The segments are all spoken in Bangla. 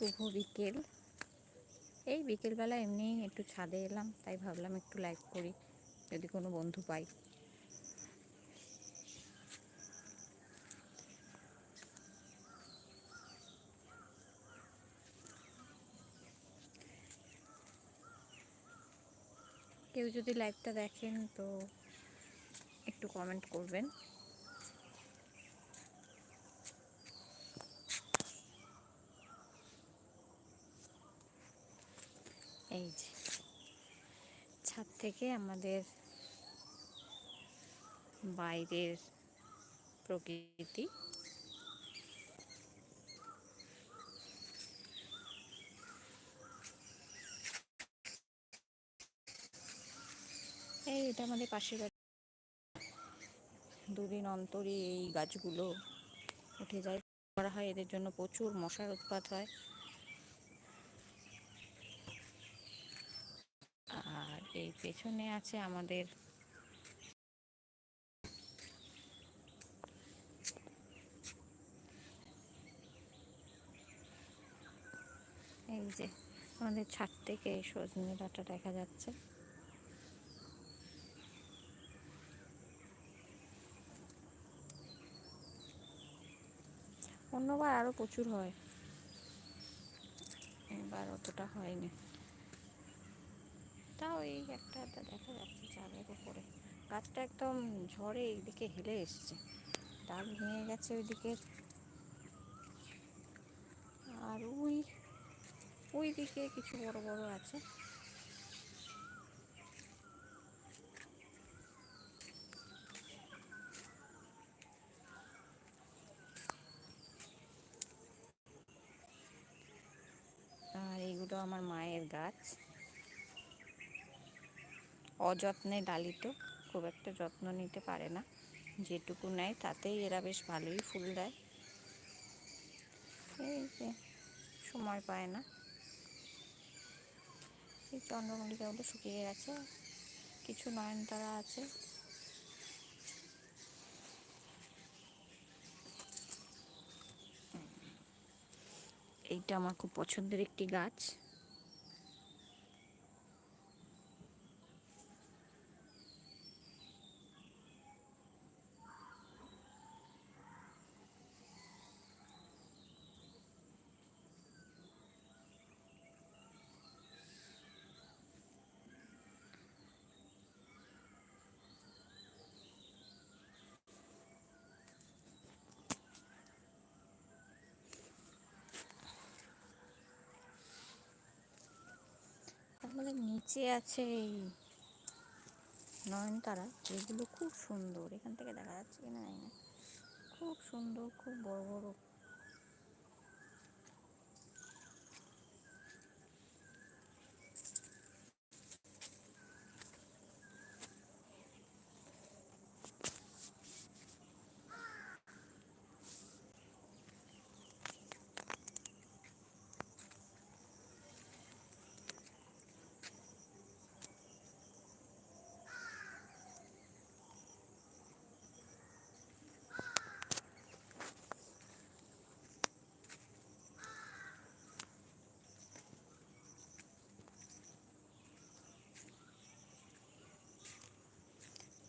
শুভ বিকেল। এই বিকেলবেলা এমনি একটু ছাদে এলাম, তাই ভাবলাম একটু লাইভ করি, যদি কোনো বন্ধু পাই। কেউ যদি লাইভটা দেখেন, তো একটু কমেন্ট করবেন। এই যে ছাদ থেকে আমাদের বাইরের প্রকৃতি। এই এটা আমাদের পাশের বাড়ি। দুদিন অন্তরই এই গাছগুলো উঠে যায়। করা হয় এদের জন্য প্রচুর মশার উৎপাত হয় আর এই পেছনে আছে আমাদের। এই যে আমাদের ছাদ থেকে সজনে ডাটা দেখা যাচ্ছে। অন্যবার আরও প্রচুর হয়। এবার অতটা হয়নি। এই একটা দেখা যাচ্ছে চালের উপরে। গাছটা একদম ঝড়ে এইদিকে হেলে এসছে। ডাল ভেঙে গেছে ওইদিকে। আর ওই ওই দিকে কিছু বড় বড় আছে আর এইগুলো আমার মায়ের গাছ অযত্নে লালিত খুব একটা যত্ন নিতে পারে না। যেটুকু নেয় তাতেই এরা বেশ ভালোই ফুল দেয়। এই যে, সময় পায় না। এই চন্দ্রমল্লিকাগুলো শুকিয়ে গেছে। কিছু নয়নতারা আছে। এইটা আমার খুব পছন্দের একটি গাছ। আমাদের নিচে আছে এই নয়নতারা, যেগুলো খুব সুন্দর। এখান থেকে দেখা যাচ্ছে কিনা জানি না। খুব সুন্দর, খুব বড় বড়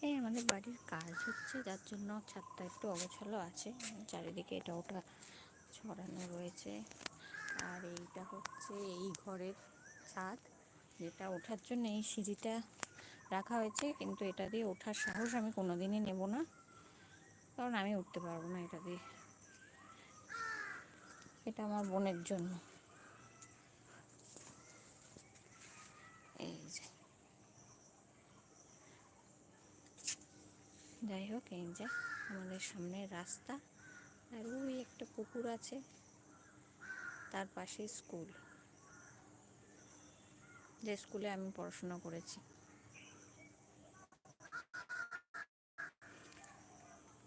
এই আমাদের বাড়ির কাজ হচ্ছে, যার জন্য ছাদটা একটু অগোছালো আছে। চারিদিকে এটা ওটা ছড়ানো রয়েছে। আর এইটা হচ্ছে এই ঘরের ছাদ, যেটা ওঠার জন্য এই সিঁড়িটা রাখা হয়েছে। কিন্তু এটা দিয়ে ওঠার সাহস আমি কোনোদিনই নেব না, কারণ আমি উঠতে পারব না এটা দিয়ে। এটা আমার বোনের জন্য এই যে যাই হোক, এই যে আমাদের সামনের রাস্তা আর ওই একটা পুকুর আছে, তার পাশে স্কুল। যে স্কুলে আমি পড়াশোনা করেছি।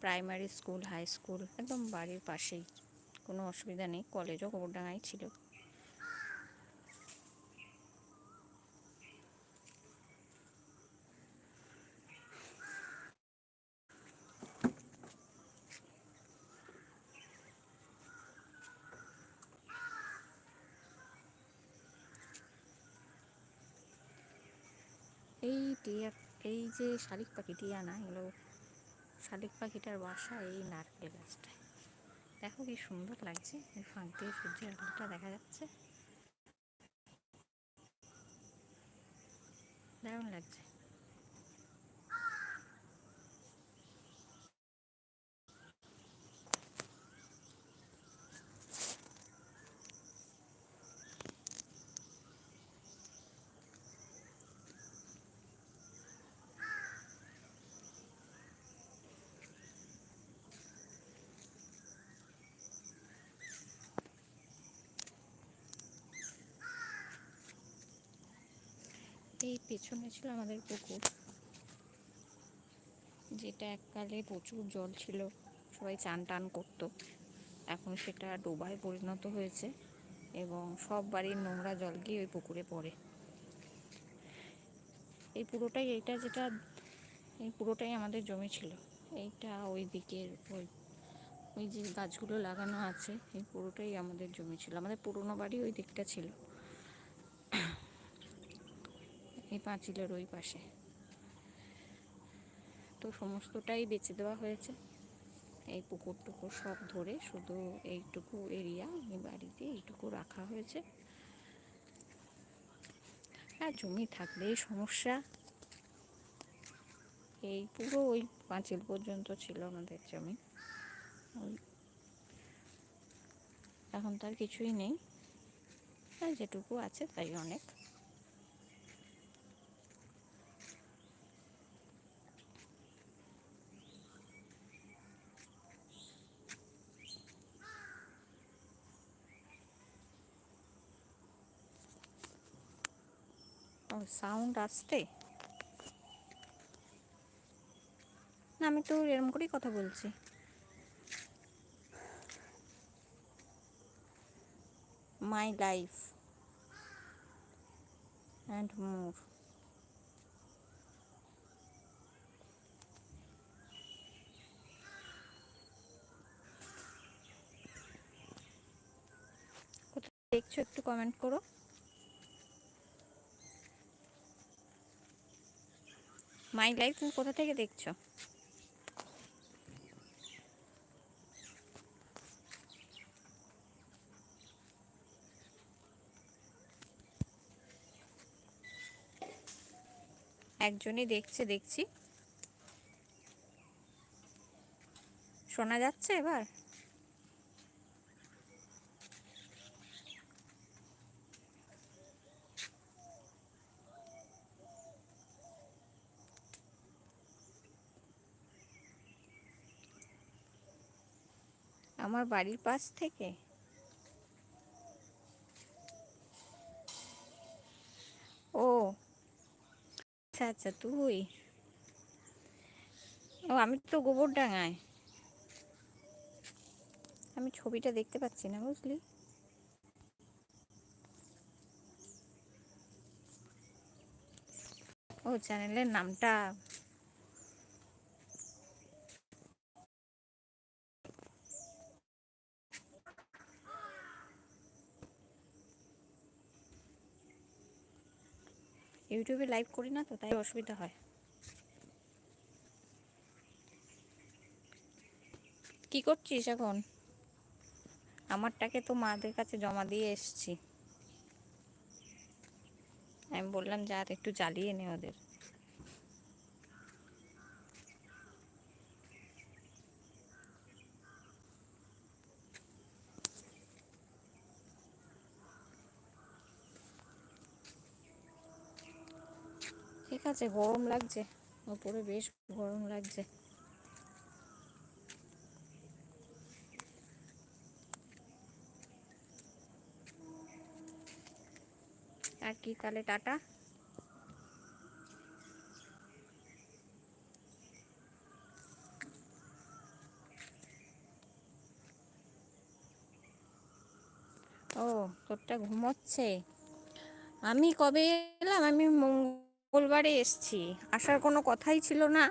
প্রাইমারি স্কুল, হাই স্কুল, একদম বাড়ির পাশেই। কোনো অসুবিধা নেই, কলেজও গোবরডাঙ্গাই ছিল টিয়া এই যে শালিক পাখিটি আনা, এগুলো শালিক পাখিটার বাসা এই নারকেল গাছটায়। দেখো কি সুন্দর লাগছে ফাঁক দিয়ে সূর্যের আলোটা দেখা যাচ্ছে। দারুণ লাগছে। এই পেছনে ছিল আমাদের পুকুর। যেটা এককালে প্রচুর জল ছিল, সবাই চান টান করতো। এখন সেটা ডোবায় পরিণত হয়েছে এবং সব বাড়ির নোংরা জল গিয়ে ওই পুকুরে পড়ে। এই পুরোটাই, এইটা যেটা, এই পুরোটাই আমাদের জমি ছিল। এইটা ওই দিকের ওই ওই যে গাছগুলো লাগানো আছে, এই পুরোটাই আমাদের জমি ছিল। আমাদের পুরোনো বাড়ি ওই দিকটা ছিল। এই পাঁচিলের ওই পাশে। তো সমস্তটাই বেচে দেওয়া হয়েছে। এই পুকুর টুকুর সব ধরে শুধু এইটুকু এরিয়া, এই বাড়িতে এইটুকু রাখা হয়েছে। আর জমি থাকলেই সমস্যা। এই পুরো ওই পাঁচিল পর্যন্ত ছিল আমাদের জমি। ওই এখন তার কিছুই নেই। যেটুকু আছে তাই অনেক। সাউন্ড আসতে না, আমি তো এরকম করেই কথা বলছি। মাই লাইফ অ্যান্ড মোর দেখছ একটু কমেন্ট করো। মাই লাইফ তুমি কোথা থেকে দেখছ? একজনই দেখছে দেখছি। শোনা যাচ্ছে এবার? আমার বাড়ির পাশ থেকে? ও। আচ্ছা আচ্ছা তুই? ও, আমি তো গোবরডাঙ্গায় আমি ছবিটা দেখতে পাচ্ছি না, বুঝলি? ও, চ্যানেলের নামটা ইউটিউবে লাইভ করি না তো, তাই অসুবিধা হয়। কি করছিস এখন? আমারটাকে তো মাদের কাছে জমা দিয়ে এসছি। আমি বললাম, যা একটু জ্বালিয়ে নে ওদের। ঠিক আছে, গরম লাগছে। ওপরে বেশ গরম লাগছে। আর কি তাহলে, টাটা? ও, তোরটা ঘুমোচ্ছে? আমি কবে এলাম? আমি মঙ্গলবারে এসছি। আসার কোনো কথাই ছিল না।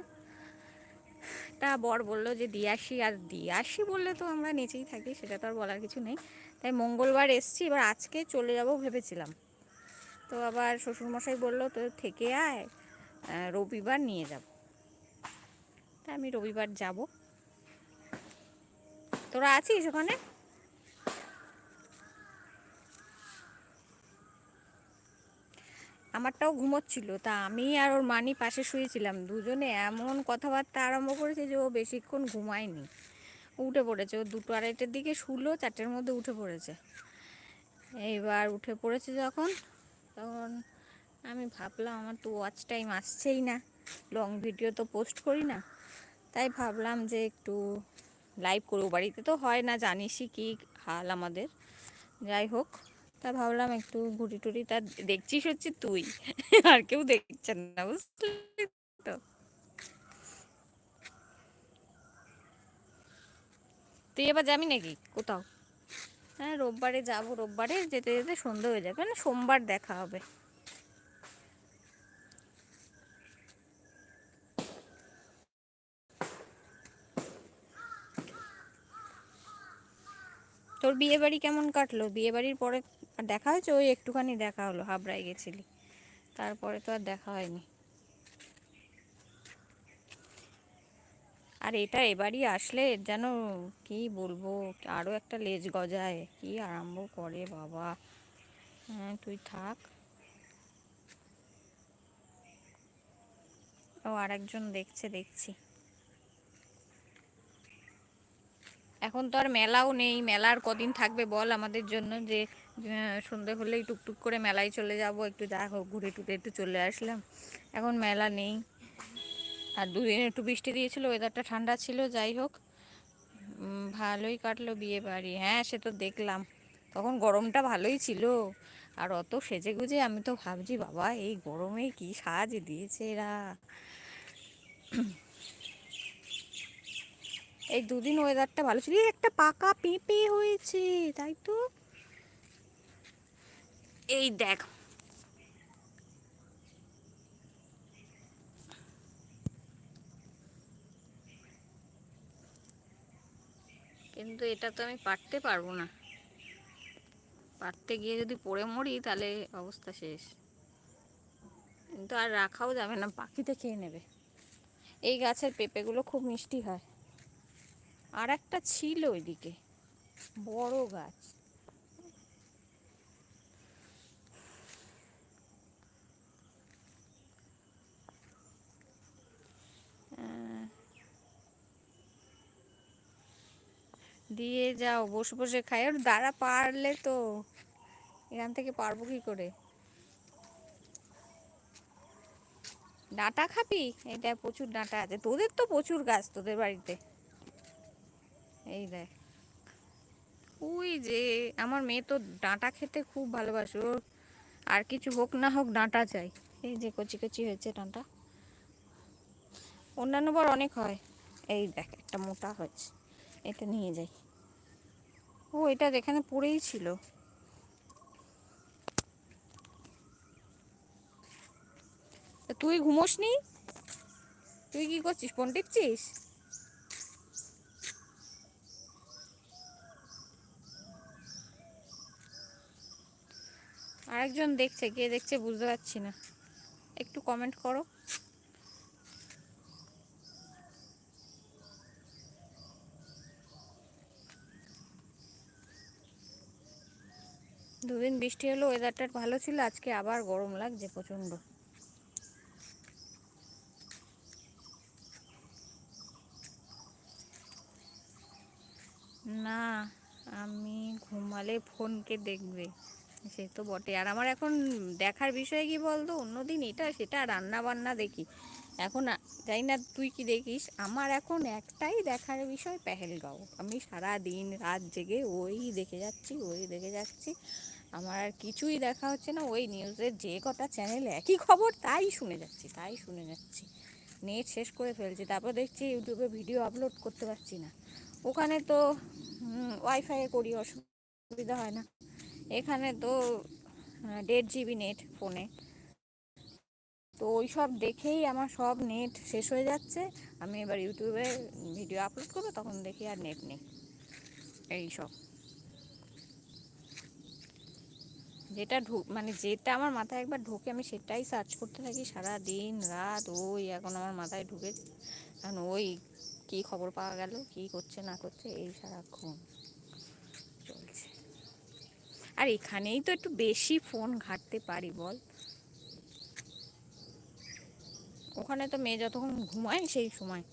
তা বর বলল যে, দিয়ে আসি আর দিয়ে আসি বললে তো আমরা নিচেই থাকি, সেটা তো আর বলার কিছু নেই। তাই মঙ্গলবার এসছি, এবার আজকে চলে যাব ভেবেছিলাম। তো আবার শ্বশুরমশাই বলল, তো থেকে আয় রবিবার নিয়ে যাব। তা আমি রবিবার যাব। তোরা আছিস ওখানে? আমারটাও ঘুমোচ্ছিল। তা আমি আর ওর মানি পাশে শুয়েছিলাম। দুজনে এমন কথাবার্তা আরম্ভ করেছে যে ও বেশিক্ষণ ঘুমায়নি। উঠে পড়েছে। ও দুটো আড়াইটের দিকে শুলো, চারটের মধ্যে উঠে পড়েছে। এইবার উঠে পড়েছে যখন, তখন আমি ভাবলাম, আমার তো ওয়াচ টাইম আসছেই না। লং ভিডিও তো পোস্ট করি না। তাই ভাবলাম যে একটু লাইভ করব। বাড়িতে তো হয় না, জানিসই কি হাল আমাদের। যাই হোক। তা ভাবলাম একটু ঘুরি টুরি, তা দেখছিস হচ্ছে তুই। আর কেউ দেখছে না, বুঝলি তো? তুই এবার যাবি নাকি কোথাও? হ্যাঁ রোববারে যাব, রোববারে যেতে যেতে সন্ধে হয়ে যাবে মানে সোমবার দেখা হবে। তোর বিয়ে বাড়ি কেমন কাটলো? বিয়ে বাড়ির পরে দেখা হয়েছে, ওই একটুখানি দেখা হলো, হাবড়ায় গেছিলি। তারপরে তো আর দেখা হয়নি। আর এটা এবারই আসলে যেন কি বলব আরও একটা লেজ গজায়, কি আরম্ভ করে বাবা। হ্যাঁ তুই থাক। ও আর একজন দেখছে, দেখছি। এখন তো আর মেলাও নেই, মেলার কদিন থাকবে বল আমাদের জন্য যে সন্ধে হলেই টুকটুক করে মেলায় চলে যাব। একটু দেখো ঘুরে টুরে একটু চলে আসলাম। এখন মেলা নেই। আর দুদিন একটু বৃষ্টি দিয়েছিল ওয়েদারটা ঠান্ডা ছিল, যাই হোক। ভালোই কাটলো বিয়ে বাড়ি। হ্যাঁ সে তো দেখলাম। তখন গরমটা ভালোই ছিল। আর অত সেজে গুজে আমি তো ভাবছি, বাবা, এই গরমে কি সাজ দিয়েছে এরা? এই দুদিন ওয়েদারটা ভালো ছিল। একটা পাকা পেঁপে হয়েছে, তাই তো? এই দেখ। কিন্তু এটা তো আমি পারতে পারব না। পারতে গিয়ে যদি পড়ে মরি, তাহলে অবস্থা শেষ। কিন্তু আর রাখাও যাবে না পাখিতে খেয়ে নেবে। এই গাছের পেঁপেগুলো খুব মিষ্টি হয়। আর একটা ছিল ওইদিকে, বড় গাছ। দিয়ে যাও, বসে বসে খাই। ওর দাঁড়া, পারলে তো। এখান থেকে পারব কি করে? ডাঁটা খাবি? এটা প্রচুর ডাঁটা আছে। তোদের তো প্রচুর গাছ তোদের বাড়িতে। এই দেখ। ওই যে, আমার মেয়ে তো ডাঁটা খেতে খুব ভালোবাসে। ওর আর কিছু হোক না হোক ডাঁটা চাই। এই যে কচি কচি হয়েছে ডাঁটা। অন্যান্য বার অনেক হয়। এই দেখ, একটা মোটা হয়েছে। এটা নিয়ে যাই। ও, এটা যেখানে পড়েই ছিল। তুই ঘুমোস নি তুই কি করছিস? ফোন টিপছিস? আরেকজন দেখছে, কে দেখছে বুঝতে পারছি না। একটু কমেন্ট করো। দুদিন বৃষ্টি হলো ওয়েদারটা ভালো ছিল, আজকে আবার গরম লাগছে প্রচণ্ড। না, আমি ঘুমালে ফোনকে দেখবে, সে তো বটে। আর আমার এখন দেখার বিষয় কি বলতো, অন্যদিন এটা সেটা রান্না বান্না দেখি। এখন যাই না তুই কি দেখিস, আমার এখন একটাই দেখার বিষয়, পেহেলগাঁও। আমি সারা দিন রাত জেগে ওই দেখে যাচ্ছি, ওই দেখে যাচ্ছি। আমার আর কিছুই দেখা হচ্ছে না। ওই নিউজের যে কটা চ্যানেল একই খবর, তাই শুনে যাচ্ছি, তাই শুনে যাচ্ছি। নেট শেষ করে ফেলছি, তারপর দেখছি ইউটিউবে ভিডিও আপলোড করতে পারছি না। ওখানে তো ওয়াইফাই করি, অসুবিধা হয় না। এখানে তো দেড় জিবি নেট ফোনে তো ওই সব দেখেই আমার সব নেট শেষ হয়ে যাচ্ছে। আমি এবার ইউটিউবে ভিডিও আপলোড করব, তখন দেখি আর নেট নেই। এই সব। যেটা ঢুক মানে যেটা আমার মাথায় একবার ঢোকে, আমি সেটাই সার্চ করতে থাকি সারা দিন রাত, ওই এখন আমার মাথায় ঢুকে, এখন ওই কি খবর পাওয়া গেল, কি করছে, না করছে, এই সারাক্ষণ চলছে। আর এখানেই তো একটু বেশি ফোন ঘাঁটতে পারি, বল। ওখানে তো মেয়ে যতক্ষণ ঘুমায়, সেই সময়।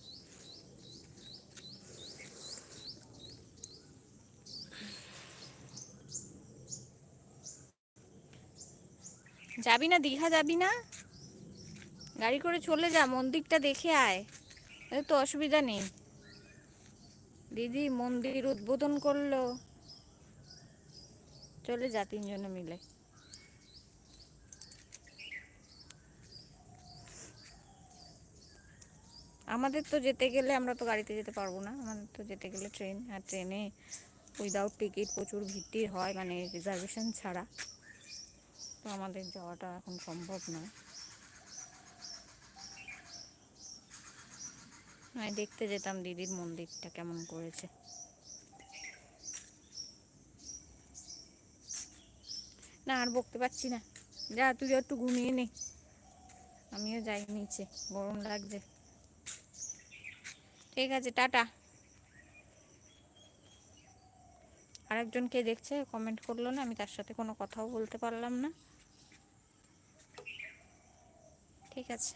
যাবি না, দীঘা যাবি না? গাড়ি করে চলে যা, মন্দিরটা দেখে আয়। তো অসুবিধা নেই। দিদি মন্দির উদ্বোধন করল। চলে যা তিনজনে মিলে। আমাদের তো যেতে গেলে আমরা তো গাড়িতে যেতে পারব না। আমাদের তো যেতে গেলে ট্রেন, আর ট্রেনে উইদাউট টিকিট প্রচুর ভিড় হয় মানে রিজার্ভেশন ছাড়া। আমাদের যাওয়াটা এখন সম্ভব নয় আমি দেখতে যেতাম দিদির মন্দিরটা কেমন করেছে। না, আর বকতে পারছি না। যা তুই একটু ঘুমিয়ে নে। আমিও যাই নিচে, গরম লাগছে। ঠিক আছে, টাটা। আরেকজন কে দেখছে কমেন্ট করল না, আমি তার সাথে কোনো কথাও বলতে পারলাম না। ঠিক আছে।